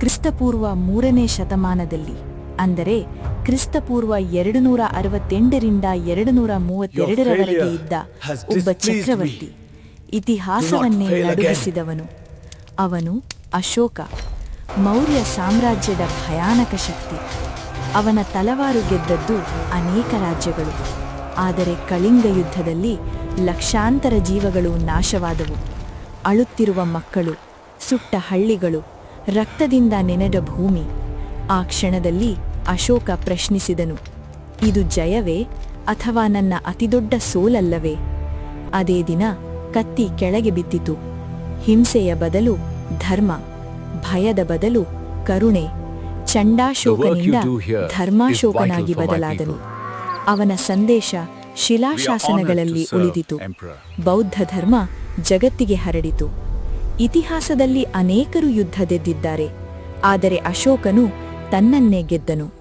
ಕ್ರಿಸ್ತಪೂರ್ವ ಮೂರನೇ ಶತಮಾನದಲ್ಲಿ ಅಂದರೆ ಕ್ರಿಸ್ತಪೂರ್ವ ಎರಡು ನೂರ ಅರವತ್ತೆಂಟರಿಂದ ಎರಡು ನೂರ ಮೂವತ್ತೆರಡರವರೆಗೆ ಇದ್ದ ಒಬ್ಬ ಚಕ್ರವರ್ತಿ ಇತಿಹಾಸವನ್ನೇ. ನಡುಗಿಸಿದವನು. ಅವನು ಅಶೋಕ ಮೌರ್ಯ ಸಾಮ್ರಾಜ್ಯದ ಭಯಾನಕ ಶಕ್ತಿ. ಅವನ ತಲವಾರು ಗೆದ್ದದ್ದು ಅನೇಕ ರಾಜ್ಯಗಳು. ಆದರೆ ಕಳಿಂಗ ಯುದ್ಧದಲ್ಲಿ ಲಕ್ಷಾಂತರ ಜೀವಗಳು ನಾಶವಾದವು. ಅಳುತ್ತಿರುವ ಮಕ್ಕಳು ಸುಟ್ಟ ಹಳ್ಳಿಗಳು ರಕ್ತದಿಂದ ನೆನೆದ ಭೂಮಿ. ಆ ಕ್ಷಣದಲ್ಲಿ ಅಶೋಕ ಪ್ರಶ್ನಿಸಿದನು ಇದು ಜಯವೇ ಅಥವಾ ನನ್ನ ಅತಿದೊಡ್ಡ ಸೋಲಲ್ಲವೇ? ಅದೇ ದಿನ ಕತ್ತಿ ಕೆಳಗೆ ಬಿದ್ದಿತು. ಹಿಂಸೆಯ ಬದಲು ಧರ್ಮ ಭಯದ ಬದಲು ಕರುಣೆ ಚಂಡಾಶೋಕನಿಂದ ಧರ್ಮಾಶೋಕನಾಗಿ ಬದಲಾದನು. ಅವನ ಸಂದೇಶ ಶಿಲಾಶಾಸನಗಳಲ್ಲಿ ಉಳಿದಿತು. ಬೌದ್ಧ ಧರ್ಮ ಜಗತ್ತಿಗೆ ಹರಡಿತು. ಇತಿಹಾಸದಲ್ಲಿ ಅನೇಕರು ಯುದ್ಧದೆದ್ದಿದ್ದಾರೆ. ಆದರೆ ಅಶೋಕನು ತನ್ನನ್ನೇ ಗೆದ್ದನು.